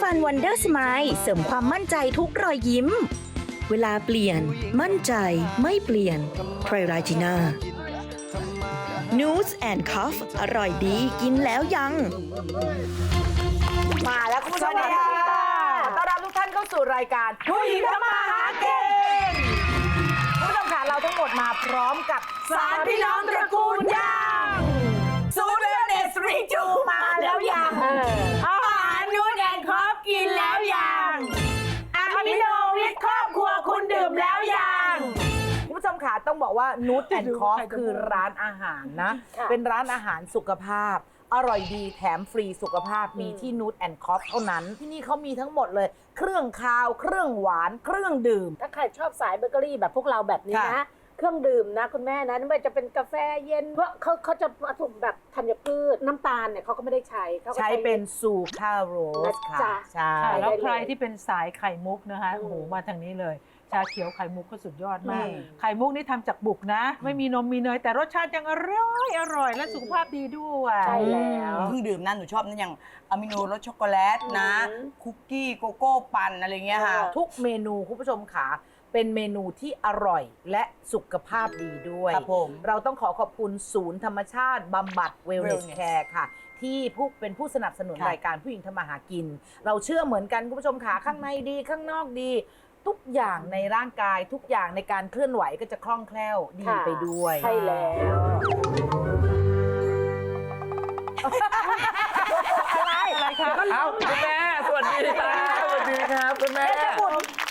ฟันวันเดอร์สไมล์เสริมความมั่นใจทุกรอยยิ้ม เวลาเปลี่ยน มั่นใจไม่เปลี่ยนไพรราจิน่า News and Cuff อร่อยดีกินแล้วยัง มาแล้วคุณผู้ชมสวัสดีค่ะต้อนรับทุกท่านเข้าสู่รายการผู้หญิงทำมาหาเก่งคุณผู้ชมค่ะเราทั้งหมดมาพร้อมกับสารพี่น้องตระกูลย่างซูเปอร์เนสรีจูมาแล้วยัง ชมค่ะต้องบอกว่านูตแอนคอฟคือร้านอาหารนะ เป็นร้านอาหารสุขภาพ อร่อยดีแถมฟรีสุขภาพมีที่นูตแอนคอฟเท่านั้น ที่นี่เขามีทั้งหมดเลย เครื่องคาว เครื่องหวาน เครื่องดื่ม ถ้าใครชอบสายเบเกอรี่แบบพวกเราแบบนี้ค่ะนะเครื่องดื่มนะคุณแม่นะไม่ว่าจะเป็นกาแฟเย็นเพราะเขาเขาจะผสมแบบธัญพืชน้ำตาลเนี่ยเขาก็ไม่ได้ใช้เขาก็ใช้เป็นซูคาโรสค่ะจ้ะใช่ค่ะแล้วได้เลยใครที่เป็นสายไข่มุกนะคะอืมโอ้โหมาทางนี้เลยชา เขียวไข่มุกก็สุดยอดมากอืมไข่มุกนี่ทำจากบุกนะ ไม่มีนมมีเนยแต่รสชาติยังอร่อยอร่อยและสุขภาพดีด้วยใช่แล้วเครื่องดื่มนะหนูชอบนะอย่างอะมิโนรสช็อกโกแลตนะอืมคุกกี้โกโก้ปั่นอะไรเงี้ยค่ะเออทุกเมนูคุณผู้ชมค่ะเป็นเมนูที่อร่อยและสุขภาพดีด้วยครับผมเราต้องขอขอบคุณศูนย์ธรรมชาติบำบัดเวลเนส Wellness แคร์ค่ะ ที่ผู้เป็นผู้สนับสนุนค่ะรายการผู้หญิงทำมาหากิน เราเชื่อเหมือนกันคุณผู้ชมค่ะข้างในดีข้างนอกดี ทุกอย่างในร่างกายทุกอย่างในการเคลื่อนไหวก็จะคล่องแคล่วดีค่ะไปด้วย ใช่แล้ว อะไรคะเอ้าคุณแม่ สวัสดีครับสวัสดีครับคุณแม่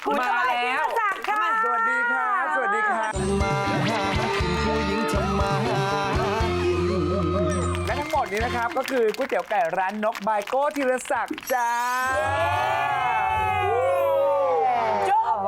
คุณมาสมัยแล้วศักดิ์ค่ะ สวัสดีครับ สวัสดีครับ และทั้งหมดนี้นะครับ ก็คือก๋วยเตี๋ยวไก่ร้านนกบายโก้ธีรศักดิ์จ้า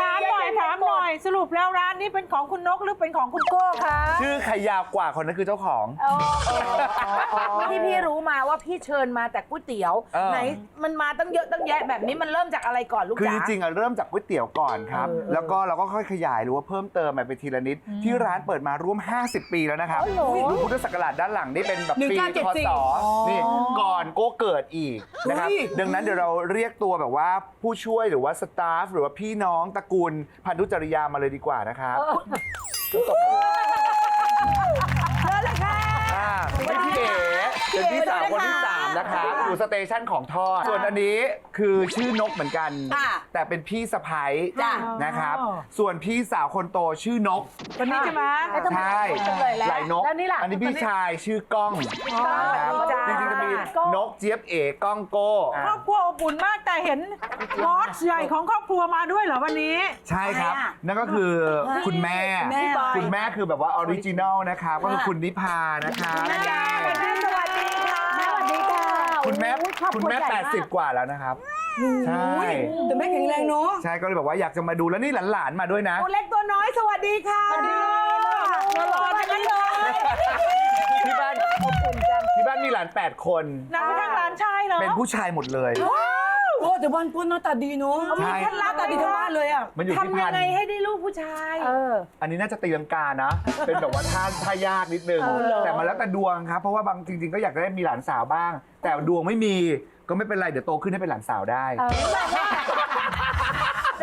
ถามหน่อยถามหน่อย สรุปแล้วร้านนี้เป็นของคุณนกหรือเป็นของคุณโก้คะชื่อใครยาวกว่าคนนั้นคือเจ้าของที่พี่รู้มาว่าพี่เชิญมาแต่ก๋วยเตี๋ยว เออ ไหนมันมาตั้งเยอะตั้งแยะแบบนี้มันเริ่มจากอะไรก่อนลูกคือจ๋า จริงๆอะเริ่มจากก๋วยเตี๋ยวก่อนครับเออเออแล้วก็เราก็ค่อยขยายหรือว่าเพิ่มเติมมาเป็นทีละนิด ที่ร้านเปิดมาร่วม 50 ปีแล้วนะครับดูพุทธศักราชด้านหลังนี่เป็นแบบปีคศนี่ก่อนโก้เกิดอีกนะครับดังนั้นเดี๋ยวเราเรียกตัวแบบว่าผู้ช่วยหรือว่าสตาฟหรือว่าพี่น้องตระกูลพันธุจริยามาเลยดีกว่านะครับอ่าไม่พี่เอ๋เป็นพี่สาวคนที่สาม นะครับอยู่สเตชันของทอด ส่วนอันนี้คือชื่อนกเหมือนกัน ค่ะแต่เป็นพี่สะพ้ายจ้ะ นะครับอ๋อส่วนพี่สาวคนโตชื่อนก วันนี้ใช่ไหมใช่เลยแล้วหลายนก แล้วนี่ล่ะอันนี้พี่ชายชื่อก้องนะครับจ้า จริงๆจะมีนกเจี๊ยบเอ๋ก้องโก้ครอบครัวอบอุ่นมากแต่เห็นบอสใหญ่ของครอบครัวมาด้วยเหรอวันนี้ ใช่ครับใครอะนั่นก็คือคุณแม่ แม่บอย คุณแม่คือแบบว่าออริจินอลนะครับก็คือคุณนิพานะครับ สวัสดี ค่ะสวัสดีค่ะคุณแม่โอ้ยครอบคุณรัวแม่ ใหญ่าก 80 กว่าแล้วนะครับ ใช่ แต่ไม่แข็งแรงเนาะใช่ก็เลยบอกว่าอยากจะมาดูแล้วนี่หลานๆมาด้วยนะ ตัวเล็กตัวน้อยสวัสดีค่ะสวัสดีรอจังเลยที่บ้านที่บ้านมีหลาน 8 คนนำไปทางร้านชายเหรอเป็นผู้ชายหมดเลย โอ้แต่บ้านปุ้นหน้าตาดีเนาะใช่หน้าตาดีทั้งบ้านเลยอะมันอยู่ที่ทำพัยันงธุ์ไงให้ได้ลูกผู้ชาย เออ อันนี้น่าจะตีลังกานะ เป็นแบบว่าท่าท่ายากนิดนึง แต่มันแล้วแต่ดวงครับ เพราะว่าบางจริง ๆ ก็อยากได้มีหลานสาวบ้าง แต่ดวงไม่มีก็ไม่เป็นไร เดี๋ยวโตขึ้นให้เป็นหลานสาวได้ เ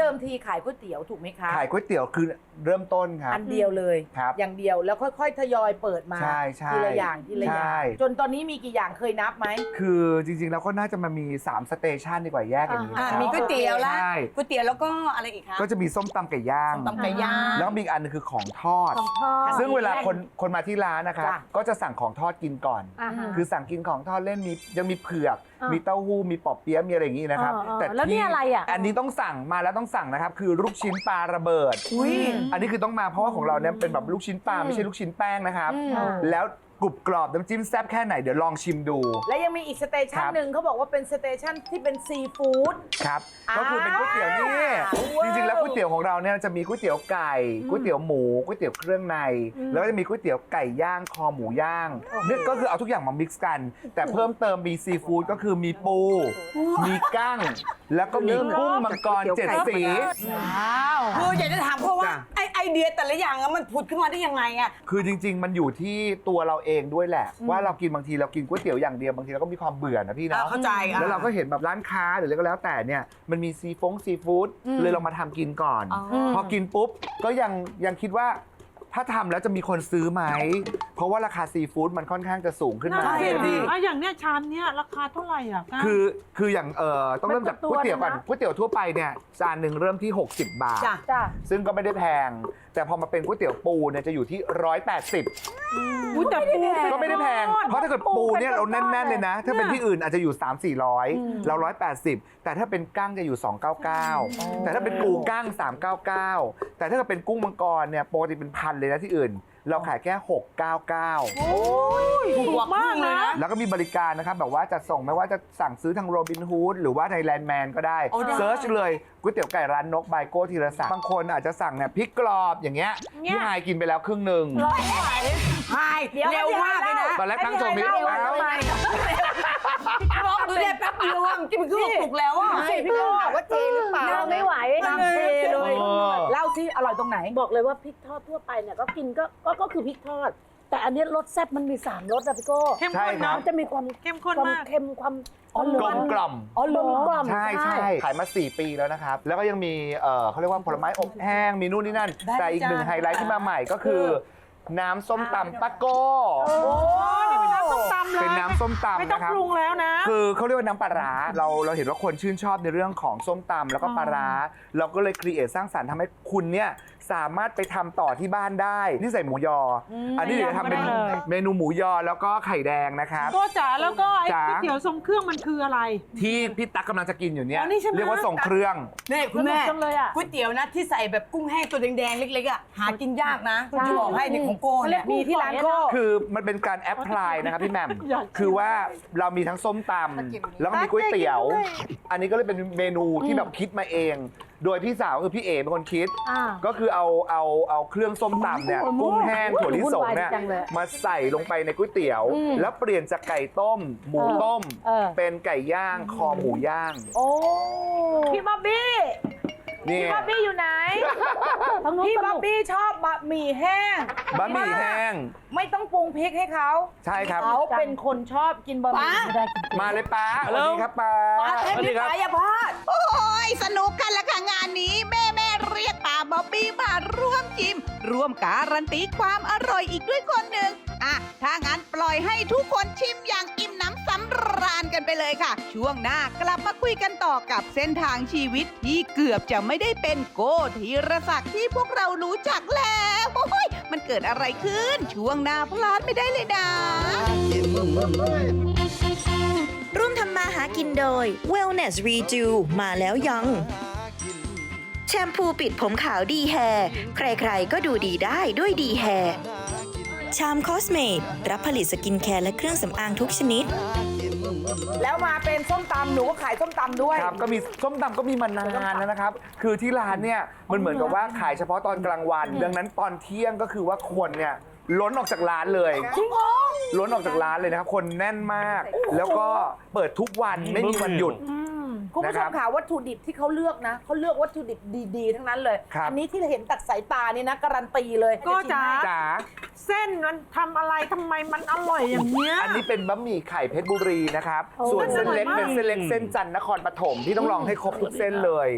ดิมทีขายก๋วยเตี๋ยวถูกไหมคะ ขายก๋วยเตี๋ยวคือเริ่มต้นครับ อันเดียวเลย ครับอย่างเดียวแล้วค่อย ๆ ทยอยเปิดมา ใช่ใช่ทีละอย่างทีละอย่าใช่งจนตอนนี้มีกี่อย่างเคยนับไหม คือจริงๆแล้วก็น่าจะมามี3สเตชันดีกว่าแยกอย่างนี้อ่านะครับมีก๋วยเตี๋ยวละใช่ ก๋วยเตี๋ยวแล้วก็อะไรอีกคะก็จะมีส้มตำไก่ย่างตำไก่ย่าง แล้วก็มีอีกอันหนึงคือของทอด ของทอดซึ่งเวลาคนคนมาที่ร้านนะครับจ้ะ ก็จะสั่งของทอดกินก่อน อ่าฮะ คือสั่งกินของทอดเล่นมียังมีเผือกอ่า มีมีเต้าหู้มีปอบเปี๊ยะมีอะไรอย่างนี้นะครับอ่าอ่าแล้วนี่ที่อะไรอะ อันนี้ต้องสั่งมาแล้วต้องสั่งนะครับ คือลูกชิ้นปลาระเบิดอุ้ยอันนี้คือต้องมาเพราะว่าของเราเนี่ยเป็นแบบลูกชิ้นปลาไม่ใช่ลูกชิ้นแป้งนะครับ อืม แล้ว กรุบกรอบน้ำจิ้มแซ่บแค่ไหนเดี๋ยวลองชิมดู และยังมีอีกสเตชันครับ หนึ่งเขาบอกว่าเป็นสเตชันที่เป็นซีฟู้ด ครับอ่าก็คือเป็นก๋วยเตี๋ยวนี่ว้าวจริงๆ แล้วก๋วยเตี๋ยวของเราเนี่ยจะมีก๋วยเตี๋ยวไก่ก๋วยเตี๋ยวหมูก๋วยเตี๋ยวเครื่องใน แล้วก็จะมีก๋วยเตี๋ยวไก่ย่างคอหมูย่างนี่ก็คือเอาทุกอย่างมามิกซ์กัน แต่เพิ่มเติมมีซีฟู้ดก็คือมีปู มีกั้ง แล้วก็มีกุ้งมังกรเจ็ดสี คืออยากจะถามเพราะว่าจ้ะ ไอไอเดียแต่ละอย่างอะมันผุดขึ้นมาได้ยังไงอะ คือจริง ๆ มันอยู่ที่ตัวเราเอองด้วยแหละ ว่าเรากินบางทีเรากินก๋วยเตี๋ยวอย่างเดียวบางทีเราก็มีความเบื่อนะพี่อะเนาะเข้าใจอะ แล้วเราก็เห็นแบบร้านค้าหรืออะไรก็แล้วแต่เนี่ยมันมีซีฟงซีฟู้ดเลยลองมาทำกินก่อนพอกินปุ๊บก็ยังยังคิดว่าถ้าทำแล้วจะมีคนซื้อไหมเพราะว่าราคาซีฟู้ดมันค่อนข้างจะสูงขึ้นมาน่าใช่เสียดิดายอะอย่างเนี้ยชามเนี้ยราคาเท่าไหร่อะก้าว คือคืออย่างเออต้องเริ่มจากเป็นตัก๋ววยเตี๋ยวก่อนนะก๋วยเตี๋ยวทั่วไปเนี่ยจานหนึ่งเริ่มที่ 60 บาท จ้ะ จ้าซึ่งก็ไม่ได้แพง แต่พอมาเป็นก๋วยเตี๋ยวปูเนี่ยจะอยู่ที่ 180 อุ้ยแต่ปูเป็นก็ไม่ได้แพง ก้อนเพราะถ้าเกิดปูเนี่ยเราแน่นๆเลยนะ ถ้าเป็นที่อื่นอาจจะอยู่ 3 4 0 0 เรา 180 แต่ถ้าเป็นกั้งจะอยู่ 299 แต่ถ้าเป็นปูกั้ง 399 แต่ถ้าเกิดเป็นกุ้งมังกรเนี่ยปกติเป็นพันเลยนะที่อื่น เราขายแค่ 699ถูกมากนะ แล้วก็มีบริการนะครับแบบว่าจะส่งไม่ว่าจะสั่งซื้อทางโรบินฮูดหรือว่าไทยแลนด์แมนก็ได้โอ้ได้ เซิร์ชเลยก๋วยเตี๋ยวไก่ร้านนกบายโก้ธีรศักดิ์บางคนอาจจะสั่งเนี่ยพริกกรอบอย่างเงี้ยเนี่ยพี่ไฮายกินไปแล้วครึ่งหนึ่งใช่เร็วมากเลยนะ ตอนแรกตั้งโจมิเล่าอ้าวทำไม รอบดูเนี่ยแป๊บเดียวอะกินเป็นครึ่งกระปุกแล้วอะใช่พี่โก้ว่าเจหรือเปล่าเราไม่ไหวน้ำเทเลยเออเล่าซิอร่อยตรงไหน บอกเลยว่าพริกทอดทั่วไปเนี่ยก็กินก็ก็ก็คือพริกทอด แต่อันนี้รสแซ่บมันมีสามรสอะพี่โก้เข้มใช่ข้นครัเนาะบมันจะมีความเข้มข้นความมากเค็มความอ๋อกลมกล่อมอ๋อลมกล่อมใช่ใช่ขายมา 4 ปีแล้วนะครับ แล้วก็ยังมีเอ่อเขาเรียกว่าผลไม้อบแห้งมีนู่นนี่นั่นได้แต่อีกหนึ่งจ้ะไฮไลท์ที่มาใหม่ก็คือ น้ำส้มตำปะโก้โอ้นี่เป็นน้ำส้มตำเลยเป็นน้ำส้มไม่ตำต้องนะครับ ปรุงแล้วนะ คือเขาเรียกว่าน้ำปลาร้าเราเราเห็นว่าคนชื่นชอบในเรื่องของส้มตำแล้วก็ปลาร้า เราก็เลยครีเอทสร้างสรรค์ทำให้คุณเนี่ย สามารถไปทำต่อที่บ้านได้นี่ใส่หมูยอออันนี้เดี๋ยวจะทำเป็นได้เลย เมนูหมูยอแล้วก็ไข่แดงนะครับ โก้จ๋าแล้วก็ไอ้จ๋า ก๋วยเตี๋ยวทรงเครื่องมันคืออะไร ที่พี่ตั๊กกำลังจะกินอยู่เนี่ยอ๋อนี่ใช่ไหม เรียกว่าส่งเครื่อง นี่คุณแม่สนุกจังเลยอะ ก๋วยเตี๋ยวนะที่ใส่แบบกุ้งแห้งตัวแดงๆเล็กๆอะหากินยากนะใช่จะบอกให้ในของโก้เนี่ยมีที่ร้านโก้ คือมันเป็นการแอพพลายนะครับพี่แหม่มอยากกิน คือว่าเรามีทั้งส้มตำแล้วก็มีก๋วยเตี๋ยว อันนี้ก็เลยเป็นเมนูที่แบบคิดมาเอง โดยพี่สาวคือพี่เอเป็นคนคิด อ่า ก็คือเอาเอาเอาเครื่องส้มตำเนี่ยโอ้โหกุ้งแห้งถั่วลิสงเนี่ยวุ่นวายจังเลยมาใส่ลงไปในก๋วยเตี๋ยวแล้วเปลี่ยนจากไก่ต้ม หมูต้ม เออ เป็นไก่ย่างคอหมูย่างโอ้พี่บ๊อบบี้ นี่พี่บ๊อบบี้อยู่ไหน ทางนู้นพี่สบ๊อบนุกบี้ชอบบะหมี่แห้งบะหมี่แห้ง ไม่ต้องปรุงพริกให้เขาใช่ครับ เขาเป็นคนชอบกินบะหมี่ป๊าไม่ได้จริงมาเลยป้าสวัสดีครับป้าปลาเทพพี่ปลาอย่าพลา ด โอ้ยสนุกกันละค่ะงานนี้แม่แม่เรียกป่าบ๊อบบี้มาร่วมชิม ร่วมการันตีความอร่อยอีกด้วยคนหนึ่งอะถ้างั้นปล่อยให้ทุกคนชิมอย่างอิ่มน้ำสำราญกันไปเลยค่ะ ช่วงหน้ากลับมาคุยกันต่อกับเส้นทางชีวิตที่เกือบจะไม่ได้เป็นโกธีรศักดิ์ที่พวกเรารู้จักแล้วโอ้ยมันเกิดอะไรขึ้น ช่วงหน้าพลาดไม่ได้เลยนะ ร่วมทำมาหากินโดย Wellness Redo มาแล้วยัง แชมพูปิดผมขาวดีแฮร์ใครๆก็ดูดีได้ด้วยดีแฮร์ชามคอสเมดรับผลิตสกินแคร์และเครื่องสำอางทุกชนิด แล้วมาเป็นส้มตำหนูก็ขายส้มตำด้วย ครับก็มีส้มตำก็มีมานานแล้วนะครับ คือที่ร้านเนี่ยมันเหมือนกับว่าขายเฉพาะตอนกลางวัน ดังนั้นตอนเที่ยงก็คือว่าคนเนี่ย ล้นออกจากร้านเลยล้นออกจากร้านเลยนะครับ คนแน่นมาก แล้วก็เปิดทุกวันไม่มีวันหยุด คุณผู้ชนะครัมบค่ะวัตถุดิบที่เขาเลือกนะเขาเลือกวัตถุดิบดีๆ ทั้งนั้นเลย ครับ อันี้ที่เราเห็นตักสายตานี่นะการันตีเลยโก้จ๋าจ๋าเส้นมันทำอะไรทำไมมันอร่อยอย่างเนี้ย อันนี้เป็นบะหมี่ไข่เพชรบุรีนะครับโอ้ส่วนเส้นเล็กอร่อยมากเป็นเส้นเล็กเส้นจันทร์นครปฐมที่ต้องลองให้ครบทุกเส้นเลย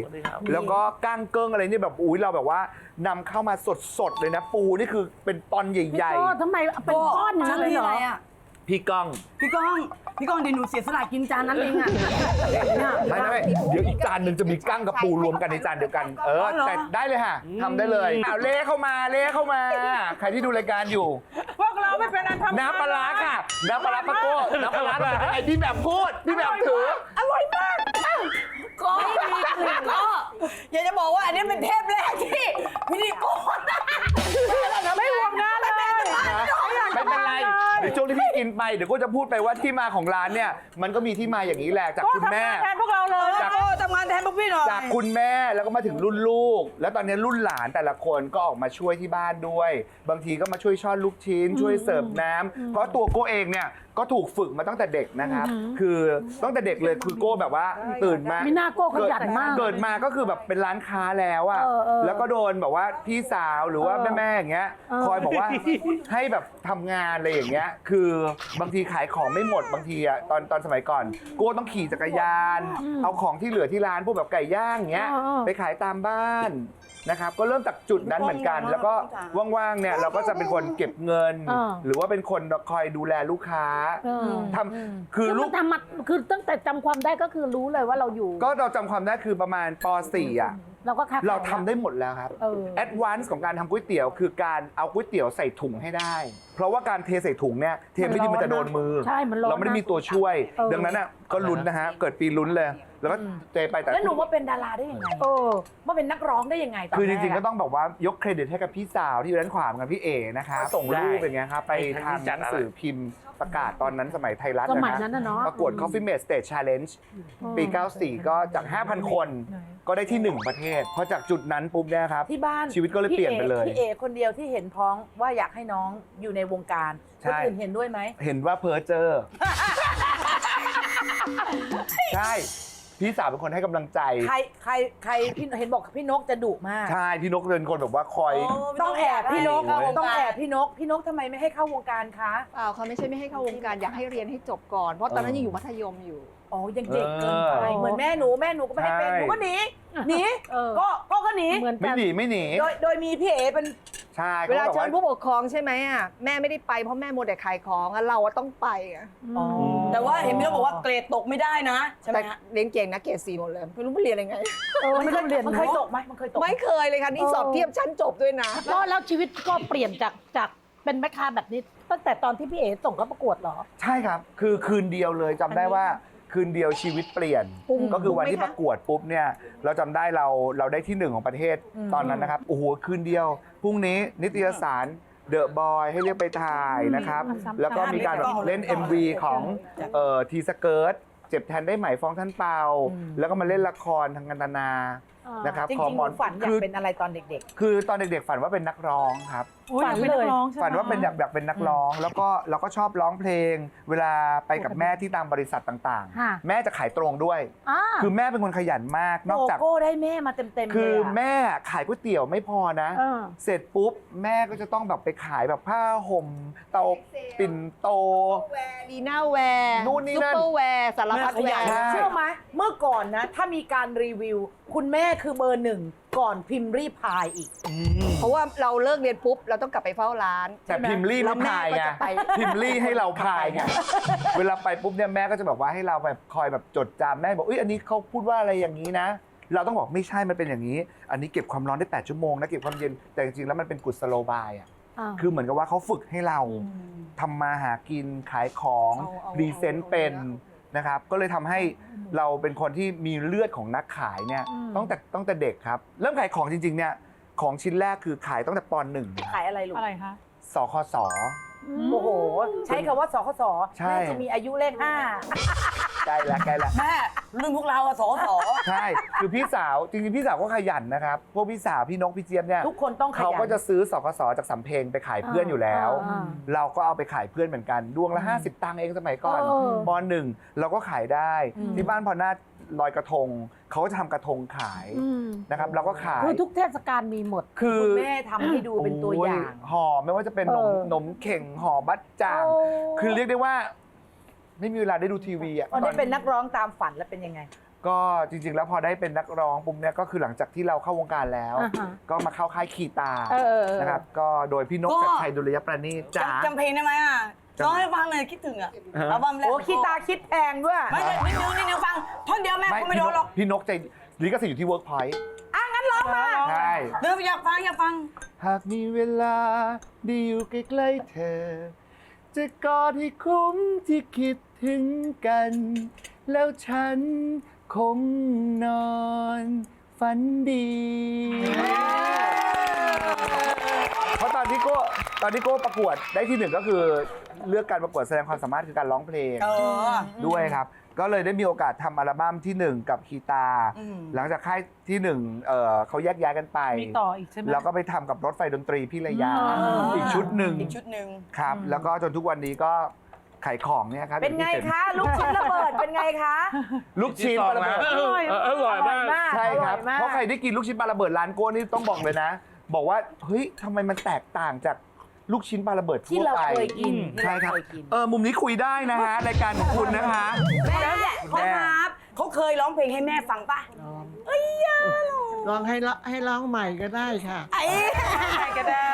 แล้วก็ก้างเกิ้งอะไรนี่แบบอุ้ยเราแบบว่านำเข้ามาสดๆเลยนะ ปูนี่คือเป็นตอนใหญ่โอ้ทำไมเป็นก้อนอย่างนั้นเลยเหรออะไรอะๆ พี่ก้องพี่ก้อง พี่ก้องเดี๋ยวหนูเสียสละกินจานนั้นเองอะเนี่ย ไม่ไม่ไม่เดี๋ยวอีกจานหนึ่งจะมีกั้งกับปูรวมกันในจานเดียวกัน เอออ๋อเหรอ แต่ได้เลยค่ะทำได้เลยเอาเล่เข้ามาเล่เข้ามา ใครที่ดูรายการอยู่ พวกเราไม่เป็นอันทำน้ำปลาร้าค่ะ น้ำปลาร้าปะโก้น้ำปลาร้าเป็นยังไงพี่แบบพูดพี่แบบถือก็ ก็อยากจะบอกว่าอันนี้เป็นเทปแรกที่พิธีกรไม่ห่วงงานเลยไม่เป็นไรเดี๋ยวช่วงที่พี่กินไปเดี๋ยวก็จะพูดไปว่าที่มาของร้านเนี่ย มันก็มีที่มาอย่างนี้แหละจากก็คุณทำแม่งานแทนพวกเราเลยจากโอ้ทำงานแทนพวกพี่หน่อย จากคุณแม่แล้วก็มาถึงรุ่นลูก แล้วตอนนี้รุ่นหลานแต่ละคนก็ออกมาช่วยที่บ้านด้วย บางทีก็มาช่วยช้อนลูกชิ้น ช่วยเสิร์ฟน้ำเพราะตัวโก้เองเนี่ย ก็ถูกฝึกมาตั้งแต่เด็กนะครับ คือตั้งแต่เด็กเลยคือโก้แบบว่าตื่นมามีหน้าโก้ขยันมาก เกิดมาก็คือแบบเป็นร้านค้าแล้วอะเออเออแล้วก็โดนแบบว่าพี่สาวหรือว่าเออแม่ๆอย่างเงี้ยเออคอยบอกว่าให้แบบทำงานอะไรอย่างเงี้ย คือบางทีขายของไม่หมดบางทีอะตอนตอนสมัยก่อน โก้ต้องขี่จักรยาน เอาของที่เหลือที่ร้านพวกแบบไก่ย่างเงี้ยเออเออไปขายตามบ้าน นะครับก็เริ่มจากจุดนั้นเหมือนกัน แล้วก็ว่างๆเนี่ยเราก็จะเป็นคนเก็บเงินเออหรือว่าเป็นคนคอยดูแลลูกค้าเออทำคือคือลูมักนทำมาคือตั้งแต่จำความได้ก็คือรู้เลยว่าเราอยู่ ก็เราจำความได้คือประมาณป .4 อะ เราก็ค้าขยเราทำได้หมดแล้วครับ เออ แอดวานซ์ของการทำก๋วยเตี๋ยวคือการเอาก๋วยเตี๋ยวใส่ถุงให้ได้ เพราะว่าการเทใส่ถุงเนี่ยเทไม่ดีมันจะโดนมือ ใช่มันร้อนนะเราไม่ได้มีตัวช่วย เออ ดังนั้นอะก็ลุ้นนะฮะ เกิดปีลุ้นเลย แล้วก็เทไปแต่ แล้วหนูมาเป็นดาราได้ยังไงเออมาเป็นนักร้องได้ยังไงตอนคือจแริงๆ ก็ต้องบอกว่ายกเครดิตให้กับพี่สาวที่อยู่ด้านขวาเหมือนกันพี่เอนะคะส่งรูปเป็นไงครับไปทางหนังสือพิมพ์ ประกาศตอนนั้นสมัยไทยรัฐสมัยนะนั้นน่ะเนอะประกวด Coffee Mate Stage Challenge ปี 94 ก็จาก 5,000 คน ก็ได้ที่ 1 ประเทศ พอจากจุดนั้นปุ๊บเนี่ยครับ ที่บ้านชีวิตก็เลยเปลี่ยนไปเลย พี่เอคนเดียวที่เห็นพ้องว่าอยากให้น้องอยู่ในวงการใช่คนอื่นเห็นด้วยไหม เห็นว่าเพอเจอ ใช่ พี่สาวเป็นคนให้กำลังใจ ใครใครใครพี่เห็นบอกพี่นกจะดุมาก ใช่ พี่นกเป็นคนแบบว่าคอย ต้องแอบพี่นกโอ้ยต้องแอบพี่นก พี่นกทำไมไม่ให้เข้าวงการคะเปล่าเขาไม่ใช่ไม่ให้เข้าวงการอยากให้เรียนให้จบก่อน เพราะตอนนั้นยังอยู่มัธยมอยู่ อ๋อยังเด็กเกินไปเออเหมือนแม่หนูแม่หนูก็ไม่ให้เป็นใช่ หนูก็หนีหนีเออก็ก็ก็หนี เหมือนไม่กันหนีไม่หนี โดยโดยมีพี่เอเป็น ใช่เวลาขบอกเชิญผู้ปกครองใช่ไหมอะแม่ไม่ได้ไปเพราะแม่โมวแต่ขายของอะเราอะต้องไปอะอ๋อ แต่ว่าเห็นพี่นกบอกว่าเกรดตกไม่ได้นะ ใช่ไหมแต่ฮะเรียนเก่งนะเกรดสี่หมดเลยไม่รู้ไปเรียนยังไง เออมันไม่เคต้อยงเรียนมันเคยตกไหมมันเคยตกไหมไม่เคยเลยค่ะนี่สอบเทียบชั้นจบด้วยนะ แล้วแล้วชีวิตก็เปลี่ยนจากจากเป็นแม่ค้าแบบนี้ ตั้งแต่ตอนที่พี่เอ๋ส่งเข้าประกวดเหรอ ใช่ครับ คือคืนเดียวเลยจำได้ว่า คืนเดียวชีวิตเปลี่ยน ปุ้งก็คือวันที่ปุ้งไหมปคะ ระกวดปุ๊บเนี่ยเราจำได้เราเราได้ที่หนึ่งของประเทศตอนนั้นนะครับโอ้โหคืนเดียวพรุ่งนี้นิตยสารเดอะบอยให้เรียกไปถ่ายนะครับซ้ำๆแล้วก็มีการแบบเล่น MV ของเอ่อทีสเกิร์ตเจ็บแทนได้ไหมฟ้องท่านเปา แล้วก็มาเล่นละครทางกันตนานะครับจริงขอๆหหมนูอนฝันอยาคืกอเป็นอะไรตอนเด็ก คือตอนเด็กๆฝันว่าเป็นนักร้องครับอุ๊ยฝันอยากเป็นเลยนักร้องใช่ไหมฝันว่าเป็นอยากอยากเป็นนักร้อง แล้วก็เราก็ชอบร้องเพลง เวลาไปกับแม่ที่ตามบริษัทต่างค่ะๆ แม่จะขายตรงด้วยอ่าคือแม่เป็นคนขยันมากๆนอกโลจากโก้ได้แม่มาเต็มๆเลยคืออะแม่ขายก๋วยเตี๋ยวไม่พอนะ เออ เสร็จปุ๊บ แม่ก็จะต้องแบบไปขายแบบผ้าห่ม เตาปิ่นโตดีน่าแวร์นู่นนี่ซุปนั่นเปอร์แวร์สารพัดแวร์ ใช่ เชื่อไหมเมื่อก่อนนะ ถ้ามีการรีวิว คุณแม่คือเบอร์หนึ่ง ก่อนพิมพ์รีพายอีก เพราะว่าเราเลิกเรียนปุ๊บ เราต้องกลับไปเฝ้าร้านแต่พิมพ์ลี่แล้ไม่วแม่พายก็ไงจะไปพิมพ์ลี่ให้เราพายไงเวลาไปปุ๊บเนี่ยแม่ก็จะแบบว่าให้เราแบบคอยแบบจดจำแม่บอกอุ้ยอันนี้เขาพูดว่าอะไรอย่างนี้นะ เราต้องบอกไม่ใช่มันเป็นอย่างนี้ อันนี้เก็บความร้อนได้ 8 ชั่วโมงนะเก็บความเย็นแต่จริงๆแล้วมันเป็นกุศโลบายอะอ่า คือเหมือนกับว่าเขาฝึกให้เราทำมาหากินขายของเอาเอาพรีเซนต์เป็น นะครับ ก็เลยทำให้เราเป็นคนที่มีเลือดของนักขายเนี่ยตั้งแต่ตั้งแต่เด็กครับ เริ่มขายของจริงๆเนี่ยของชิ้นแรกคือขายตั้งแต่ปหนึ่งขายอะไรลูก อะไรคะ สคส โอ้โห ใช้คำว่าสคสใช่แม่จะมีอายุเลขห้า ใกล้ละใกล้ละแม่รุ่นพวกเราอะสอสอ ใช่คือพี่สาวจริงๆพี่สาวก็ขยันนะครับพวกพี่สาวพี่นกพี่เจี๊ยบเนี่ยทุกคนต้องขยัน เขาก็จะซื้อสกสจากสำเพ็งไปขายเพื่อนอยู่แล้ว อ่า เราก็เอาไปขายเพื่อนเหมือนกันดวงละ 50 ตังค์เองสมัยก่อนเออปหนึ่งเราก็ขายได้ที่บ้านพอหน้าลอยกระทง เขาก็จะทำกระทงขายอืมนะครับเราก็ขายคือทุกเทศกาลมีหมด คือคุณแม่ทำให้ดูเป็นตัวอย่าง โห่อไม่ว่าจะเป็นหนมเออหนมเข่งห่อบัตจ่างโอ้คือเรียกได้ว่า ไม่มีเวลาได้ดูทีวีอะตอนนี้เป็นนักร้องตามฝันแล้วเป็นยังไง ก็จริง ๆ แล้วพอได้เป็นนักร้องปุ๊บเนี่ยก็คือหลังจากที่เราเข้าวงการแล้ว อ่าฮะก็มาเข้าค่ายขีตาเออเออเออ นะครับก็โดยพี่นกก็ชัดชัยดุลยประณีตจ๋า จำจำเพลงได้ไหมอะร้องให้ฟังเลยคิดถึงอะฮะอัลบั้มแรกโอ้คีตาคิดแพงด้วยไม่ใช่นิดนึงนิดนึงฟังท่อนเดียวแม่ก็ไม่พี่โดนนหรกอกพี่นกใจลิขสิทธิ์อยู่ที่เวิร์กพอยต์อะงั้นร้องมา ใช่ เดี๋ยวอยากฟังอยากฟัง หากมีเวลาได้อยู่ใกล้ๆเธอ จะกอดให้คุ้มที่คิด ถึงกัน แล้วฉันคงนอนฝันดี เพราะตอนที่โก้ตอนที่โก้ประกวดได้ที่หนึ่งก็คือเลือกการประกวดแสดงความสามารถคือการร้องเพลง เออ ด้วยครับ ก็เลยได้มีโอกาสทำอัลบั้มทีหนึ่1 กับคีตา อืม หลังจากค่ายที่1เอ่อเขาแยกย้ายกันไป มีต่ออีกใช่ไหม แล้วก็ไปทำกับรถไฟดนตรีพี่ระยา อืม อีกชุดหนึ่งอีกชุดหนึ่ง ครับ แล้วก็จนทุกวันนี้ก็ ขายของเนี่ยครับเป็นไงอย่างที่คะ ลูกชิ้นระเบิดเป็นไงคะ ลูกชิ้นปลาระเบิดอร่อยอร่อยมากใช่ครับออยมากเพราะใครได้กินลูกชิ้นปลาระเบิดร้านโก้นี่ต้องบอกเลยนะ บอกว่าเฮ้ยทำไมมันแตกต่างจากลูกชิ้นปลาระเบิดที่ทั่วเราไปเคยกินใช่ครับที่เาเยกินเออมุมนี้คุยได้นะฮะรายการของคุณนะคะแม่เขาครับ เขาเคยร้องเพลงให้แม่ฟังป่ะลองให้ละให้ร้องใหม่ก็ได้ค่ะ ไอ้ก็ได้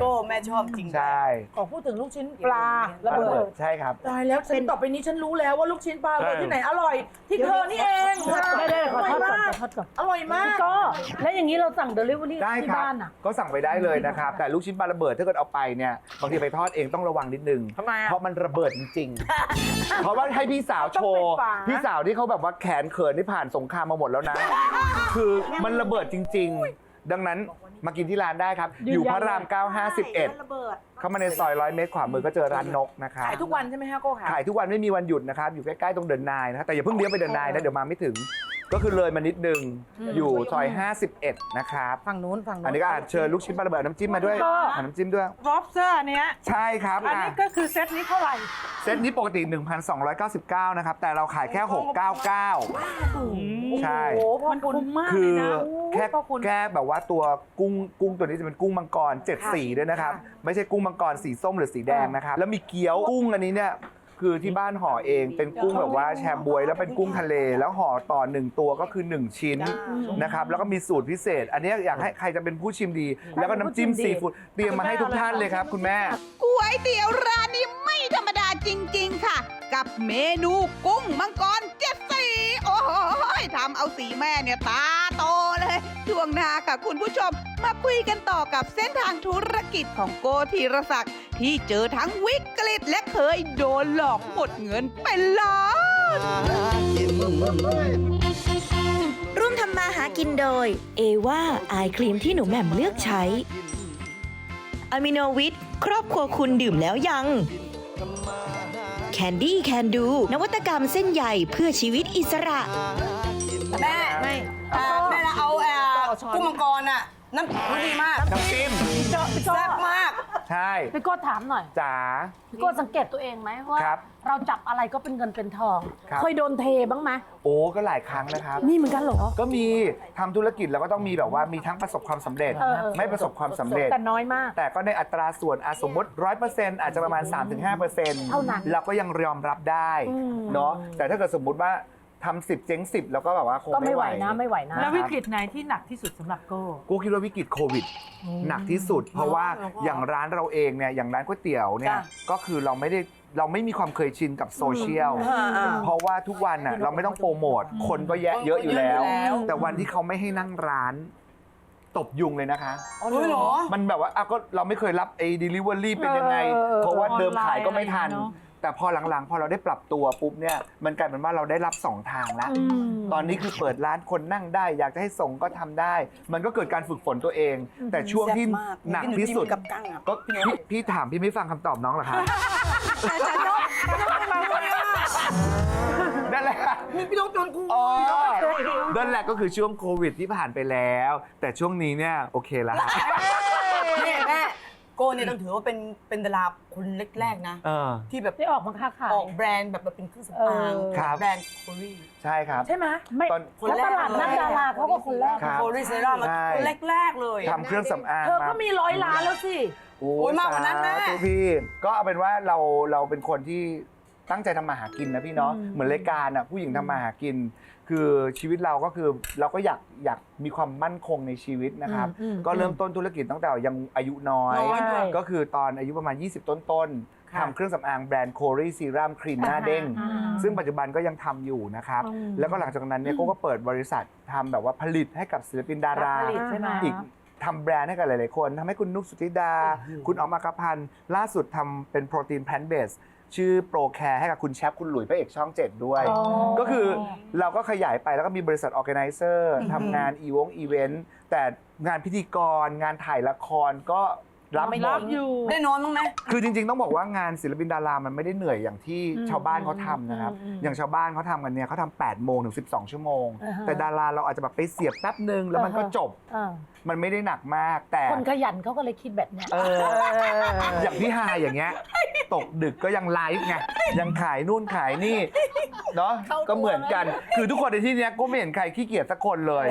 โก้แม่ชอบจริงใช่ขอพูดถึงลูกชิ้นปลาระปลาระเบิเบิดดใช่ครับตายแล้วฉันต่อไปนี้ฉันรู้แล้วว่าลูกชิ้นปลาระเบิดที่ไหนอร่อย ที่เธอนี่เองได้ได้ขอร่โทอยษก่อนมากขอโทษก่อนอร่อยมากก็แล้วอย่างนี้เราสั่งเดลิเวอรี่ได้ที่ครับบ้านอะก็สั่งไปได้เลยนะครับแต่ลูกชิ้นปลาระเบิดถ้าเกิดเอาไปเนี่ยบางทีไปทอดเองต้องระวังนิดนึงทำไมอะเพราะมันระเบิดจริงๆเพราะว่าให้พี่สาวโชว์ต้องเป็นฝาพี่สาวที่เขาแบบว่าแขนเขินที่ผ่านสงครามมาหมดแล้วนะ คือมันระเบิดจริง ๆ ดังนั้นมากินที่ร้านได้ครับ อยู่พระราม 9 51เข้ามาในซอยร้อยเมตรขวามือก็เจอร้านนกนะครับขายทุกวันใช่ไหมฮะโก้ค่ะ ขายทุกวันไม่มีวันหยุดนะครับ อยู่ใกล้ๆตรงเดินนายนะแต่อย่าเพิ่งเลี้ยวไปเดินนายนะเดี๋ยวมาไม่ถึง ก็คือเลยมานิดนึงอยู่ซอย 51 นะครับฝั่งนู้นฝั่งนู้นอันนี้ก็อาจเชิญลูกชิ้นปลาระเบิดน้ำจิ้มมาด้วยก็หาน้ำจิ้มด้วย lobster อันเนี้ยใช่ครับอันนี้อะก็คือเซตนี้เท่าไหร่ เซตนี้ปกติ 1,299 นะครับ แต่เราขายแค่ 699 ใช่ โอ้โหพ่อมันคุณคุ้มมากคืเลอยนะแค่พ่อคุณ แค่แบบว่าตัวกุ้งกุ้งตัวนี้จะเป็นกุ้งมังกรเจ็ดสีด้วยนะครับ ไม่ใช่กุ้งมังกรสีส้มหรือสีแดงนะครับ แล้วมีเกี๊ยวกุ้งอันนี้เนี่ยคือที่บ้านห่อเองเป็นกุ้งแบบว่าแชบวย แล้วเป็นกุ้งทะเล แล้วห่อต่อหนึ่งตัวก็คือ1ชิ้นนะครับแล้วก็มีสูตรพิเศษ อันนี้อยากให้ใครจะเป็นผู้ชิมดี แล้วก็น้ำจิ้มซีฟู้ดเตรียมมาให้ทุกท่านเลยครับ คุณแม่ ก๋วยเตี๋ยวร้านนี้ไม่ธรรมดาจริง ๆ ค่ะ กับเมนูกุ้งมังกรเจ็ดสี โอ้ยทำเอาสีแม่เนี่ยตา โตเลยช่วงหน้าค่ะคุณผู้ชม มาคุยกันต่อกับเส้นทางธุรกิจของโกธีรศักดิ์ที่เจอทั้งวิกฤตและเคยโดนหลอกหมดเงินเป็นล้านร่วมทำมาหากินโดย เอว่าอายครีมที่หนูแหม่มเลือกใช้อะมิโนวิทครอบครัวคุณดื่มแล้วยังแคนดี้แคนดูนวัตกรรมเส้นใหญ่เพื่อชีวิตอิสระ แม่ ไม่แม่ละ เอาเอ่อกุ้งมังกรอะน้ำดีมากน้ำจิ้มแซ่บมาก ใช่พี่โก้ถามหน่อยจ๋า พี่โก้สังเกตตัวเองไหมว่า ครับเราจับอะไรก็เป็นเงินเป็นทอง ครับ เคยโดนเทบ้างไหมโอ้ก็หลายครั้งนะครับ นี่เหมือนกันเหรอ ก็มีทำธุรกิจแล้วก็ต้องมีแบบว่ามีทั้งประสบความสำเร็จ เออเออ ไม่ประสบความสำเร็จ แต่น้อยมาก แต่ก็ในอัตราส่วนอะสมมติ 100%อาจจะประมาณ 3-5%เท่านั้นเราก็ยังยอมรับได้อืมเนาะแต่ถ้าเกิดสมมุติว่า ทำสิบเจ๊งสิบแล้วก็แบบว่าคงก็ไม่ไม่ไหไหวว นะไม่ไหวนะ แล้วนะครับวิกฤตไหนที่หนักที่สุดสำหรับโก้ กูคิดว่าวิกฤตโควิด หนักที่สุด เพราะว่าอย่างร้านเราเองเนี่ยอย่างร้านก๋วยเตี๋ยวเนี่ยจ้ะ ก็คือเราไม่ได้เราไม่มีความเคยชินกับโซเชียล อ่า เพราะว่าทุกวันน่ะเราไม่ต้องโปรโมท คนก็แยะเยอะอยู่แล้ว เยอะอยู่แล้ว แต่วันที่เขาไม่ให้นั่งร้าน ตบยุงเลยนะคะ อ๋อเหรอ มันแบบว่าอะก็เราไม่เคยรับไอ้ delivery เป็นยังไง เออเออเพราะว่าเดิมขายก็ไม่ทัน ออนไลน์อะไรอย่างเงี้ยเนอะ แต่พอหลังๆ พอเราได้ปรับตัวปุ๊บเนี่ยมันกลายเป็นว่าเราได้รับสองทางแล้วอืมตอนนี้คือเปิดร้านคนนั่งได้ อยากจะให้ส่งก็ทำได้ มันก็เกิดการฝึกฝนตัวเอง แต่ช่วงที่แซ่บมากหนักที่สุดกับกั้งอะ ก็พี่พี่ถามพี่ไม่ฟังคำตอบน้องเหรอคะนั่นแหละมีพี่ต้องจนกูอ๋อนั่นแหละก็คือช่วงโควิดที่ผ่านไปแล้ว แต่ช่วงนี้เนี่ยโอเคแล้วฮะแม่แม่ โก้เนี่ยต้องถือว่าเป็นเป็นดาราคนแรกๆนะ เออ ที่แบบได้ออกมาค้าขาย ออกแบรนด์แบบเป็นเครื่องสำอางเออ ครับ แบรนด์โคลี่ ใช่ครับ ใช่ไหมไม่ตอน แล้วตลาดนักดาราเขาก็คนแรกครับ โคลี่เซรั่มใช่คนแรกๆเลย ทำเครื่องสำอางเธอก็มีร้อยล้านแล้วสิโอ้โอ้ยมากกว่านั้นแม่ สธุพี่ ก็เอาเป็นว่าเราเราเป็นคนที่ตั้งใจทำมาหากินนะพี่เนาะเหมือนรายการอะผู้หญิงทำมาหากิน คือชีวิตเราก็คือเราก็อยากอยากมีความมั่นคงในชีวิตนะครับ อืมอืมก็เริ่มต้นธุรกิจตั้งแต่ยังอายุน้อย น้อยด้วย ก็คือตอนอายุประมาณ 20 ต้นๆค่ะ ทำเครื่องสำอางแบรนด์โครีซีรัมครีมหน้าเด้ง อ่า ซึ่งปัจจุบันก็ยังทำอยู่นะครับ อืม แล้วก็หลังจากนั้นเนี่ยก็เปิดบริษัททำแบบว่าผลิตให้กับศิลปินดารา ผลิตใช่ไหม อีกทำแบรนด์ให้กับหลาย ๆ คนทำให้คุณนุกสุธิดา คุณออกมากพันธ์ล่าสุดทำเป็นโปรตีนแพลนเบส ชื่อโปรแคร์ให้กับคุณแชปคุณหลุยพระเอกช่อง7ด้วย อ๋อ ก็คือเราก็ขยายไปแล้วก็มีบริษัทออ g a แก z นเซอร์ทำงานอีวงอีเวนต์แต่งานพิธีกรงานถ่ายละครก็รับไม่หมรัดบอยู่ได้นอนบ้างไหม คือจริงๆ ต้องบอกว่างานศิลปินดารามันไม่ได้เหนื่อยอย่างที่ชาวบ้านเขาทำนะครับอย่างชาวบ้านเขาทำกันเนี่ยเขาทำ8โมงถึง 12 ชั่วโมงแต่ดาราเราอาจจะแบบไปเสียบแป๊บหนึ่งแล้วมันก็จบ มันไม่ได้หนักมากแต่ คนขยันเขาก็เลยคิดแบบเนี้ย เออ อย่างพี่ฮายอย่างเงี้ย ตกดึกก็ยังไลฟ์ไง ยังขายนู่นขายนี่ เนาะก็เหมือนกัน คือทุกคนในที่เนี้ยก็ไม่เห็นใครขี้เกียจสักคนเลย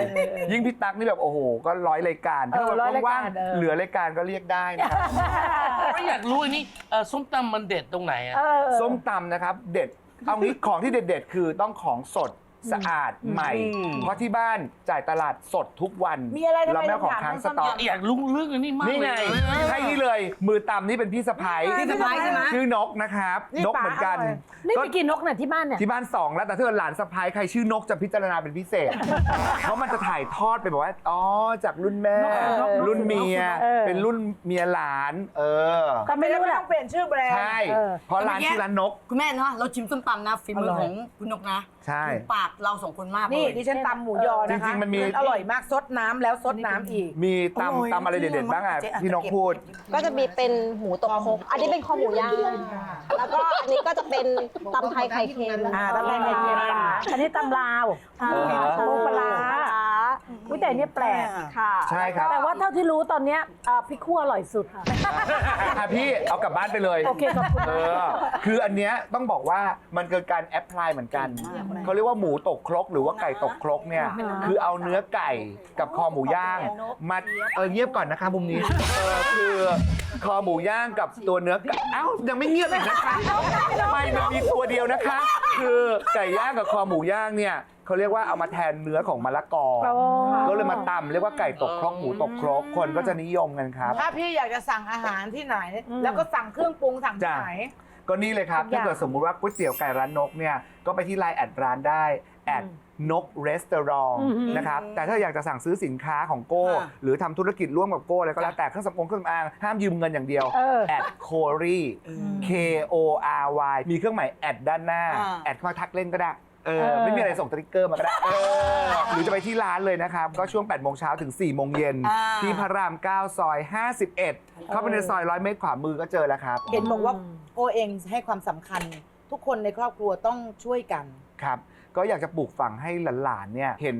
ยิ่งพี่ตั๊กนี่แบบโอ้โห ก็ร้อยรายการถ้าเออร้อยรายการว่างเออๆเหลือรายการก็เรียกได้นะครับ ไม่อยากรู้อันนี้เอ่อส้มตำมันเด็ดตรงไหนอะ เออ ส้มตำนะครับ เด็ด เอางี้ของที่เด็ด ๆ คือต้องของสด สะอาดใหม่ เพราะที่บ้านจ่ายตลาดสดทุกวันมีอะไรทำไมเราไม่เอาของต้องถามค้างเรื่สองต็ส้อมกตำอยากรู้เรื่องอันนี้มากนี่เลไงยให้นี่เลยมือตำนี่เป็นพี่สะพ้ายพี่สะพ้ายใช่ไหม ชื่อนกนะครับ นี่นกเหมือนกันป๋าอร่อย นี่ก็ไปกินนกเนี่ยที่บ้านเนี่ย ที่บ้านสองแล้วแต่ถ้าเกิดหลานสะพ้ายใครชื่อนกจะพิจารณาเป็นพิเศษ เพราะมันจะถ่ายทอดไปบอกว่าอ๋อจากรุ่นแม่ นกนกรุ่นเมีย เออ เป็นรุ่นเมียหลาน เออแต่ไม่รู้ไม่แหละ ต้องเปลี่ยนชื่อแบรนด์ ใช่เออ เพราะร้านชื่อร้านนก คุณแม่เนาะเราชิมส้มตำนะฝีมืออร่อย ของคุณนกนะใช่ ถูกปากเราสองคนมากนี่เลย ดิฉันตำหมูยอนะคะจริงๆมันมี อร่อยมากซดน้ำแล้วซดน้ำอีก มีอร่อยตำตำอะไรจริเด็งดๆๆบ้างอะเจ๊อาจจะพี่นกเก็บพูด ก็จะมีเป็นหมูตกครกอันนี้เป็นคอหมูย่าง แล้วก็อันนี้ก็จะเป็นตำไทยไข่เค็ม อ่าตำไทยไข่เค็มปลาอันนี้ตำลาวอ่าปูปลาร้าปลาร้า อุ้ยแต่อันนี้แปลก ค่ะใช่ครับ แต่ว่าเท่าที่รู้ตอนเนี้ยอ่าพริกคั่วอร่อยสุดค่ะ อะพี่เอากลับบ้านไปเลยโอเคขอบคุณ เออคืออันเนี้ยต้องบอกว่ามันเกิดการแอพพลายเหมือนกัน เขาเรียกว่าหมูตกครกหรือว่าไก่ตกครกเนี่ย คือเอาเนื้อไก่กับคอหมูย่าง มาเออเงียบก่อนนะคะมุมนี้เออคือคอหมูย่างกับตัวเนื้อไก่เอ้ายังไม่เงียบอีกนะคะไม่มัน มีตัวเดียวนะคะ คือไก่ย่างกับคอหมูย่างเนี่ยเขาเรียกว่าเอามาแทนเนื้อของมะละกอ ก็เลยมาตำเรียกว่าไก่ตกครกหมูตกครกคนก็จะนิยมกันครับ ถ้าพี่อยากจะสั่งอาหารที่ไหน แล้วก็สั่งเครื่องปรุงสั่งที่จ้ะไหน ก็นี่เลยครับทุกอย่างถ้าเกิดสมมุติว่าก๋วยเตี๋ยวไก่ร้านนกเนี่ย ก็ไปที่ไลน์แอดร้านได้แอด นกรีสตอรองนะครับ แต่ถ้าอยากจะสั่งซื้อสินค้าของโก้ค่ะหรือทำธุรกิจร่วมกับโก้อะไรก็แล้วแต่เครื่องสำอางเครื่องสำอางห้ามยืมเงินอย่างเดียวเออ แอดโครี K O R Y มีเครื่องหมายแอดด้านหน้า อ่าแอดเข้ามาทักเล่นก็ได้ เออ เออไม่มีอะไรส่งสติ๊กเกอร์มาก็ได้เออหรือจะไปที่ร้านเลยนะครับ ก็ช่วง 8 โมงเช้าถึง 4 โมงเย็น อ่า ที่พระราม 9 ซอย 51 เข้าไปในซอย 100 เมตรขวามือก็เจอแล้วครับ เห็นบอกว่าโกเองให้ความสำคัญ ทุกคนในครอบครัวต้องช่วยกัน ครับ ก็อยากจะปลูกฝังให้หลานๆเนี่ยเห็น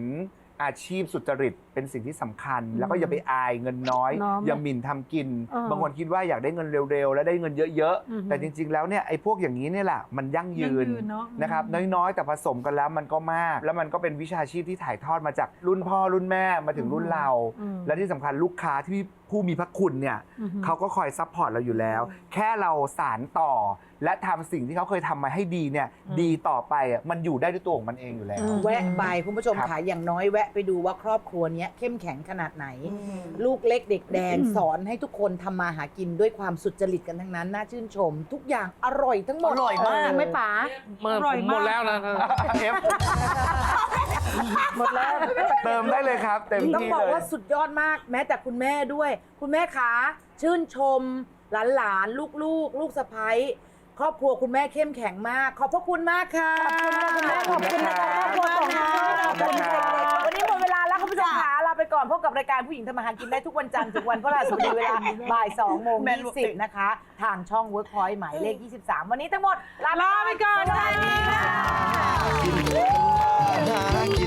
อาชีพสุจริตเป็นสิ่งที่สำคัญ แล้วก็อย่าไปอายเงินน้อย น้อมอย่าหมิ่นทำกิน เออบางคนคิดว่าอยากได้เงินเร็วๆ แล้วได้เงินเยอะอือฮึ ๆ แต่จริง ๆ แล้วเนี่ยไอ้พวกอย่างนี้เนี่ยแหละมันยั่งยืนยั่งยืนเนอะนะครับน้อยๆ แต่ผสมกันแล้วมันก็มาก แล้วมันก็เป็นวิชาชีพที่ถ่ายทอดมาจากรุ่นพ่อรุ่นแม่มาถึงรุ่นเรา อืมและที่สำคัญลูกค้าที่ ผู้มีพระคุณเนี่ยอือฮึ เขาก็คอยซัพพอร์ตเราอยู่แล้ว แค่เราสารต่อ และทำสิ่งที่เขาเคยทำมาให้ดีเนี่ย ดีต่อไปอะมันอยู่ได้ด้วยตัวของมันเองอยู่แล้วแวะไปคุณผู้ชมครับขายอย่างน้อยแวะไปดูว่าครอบครัวเนี้ยเข้มแข็งขนาดไหน ลูกเล็กเด็กแดงสอนให้ทุกคนทำมาหากินด้วยความสุจริตกันทั้งนั้น น่าชื่นชม ทุกอย่างอร่อยทั้งหมดอร่อยมากจริงไหมป๋า เมื่ออร่อยผมมากหมดแล้วนะ เอฟ หมดแล้ว เติมได้เลยครับ เต็มต้องที่บอกเลยว่าสุดยอดมากแม้แต่คุณแม่ด้วย คุณแม่ขาชื่นชม หลานหลานลูกลูกๆ ลูกสะพ้ยครอบครัวคุณแม่เข้มแข็งมาก ขอบพระคุณมากค่ะคุณแม่ขอบคุณนะคะครอบครัวของเราขอบคุณครับวันนี้หมดเวลาแล้วคุณผู้ชมขาลาไป ก่อนพบกับรายการผู้หญิงทำมาหากินได้ทุกวันจันทร์ถึงวันพฤหัสบดีเวลาบ่ายสองโมงยี่สิบนะคะ ทางช่อง Workpoint หมายเลข 23 วันนี้ทั้งหมดลาไปก่อนสวัสดีค่ะหากิ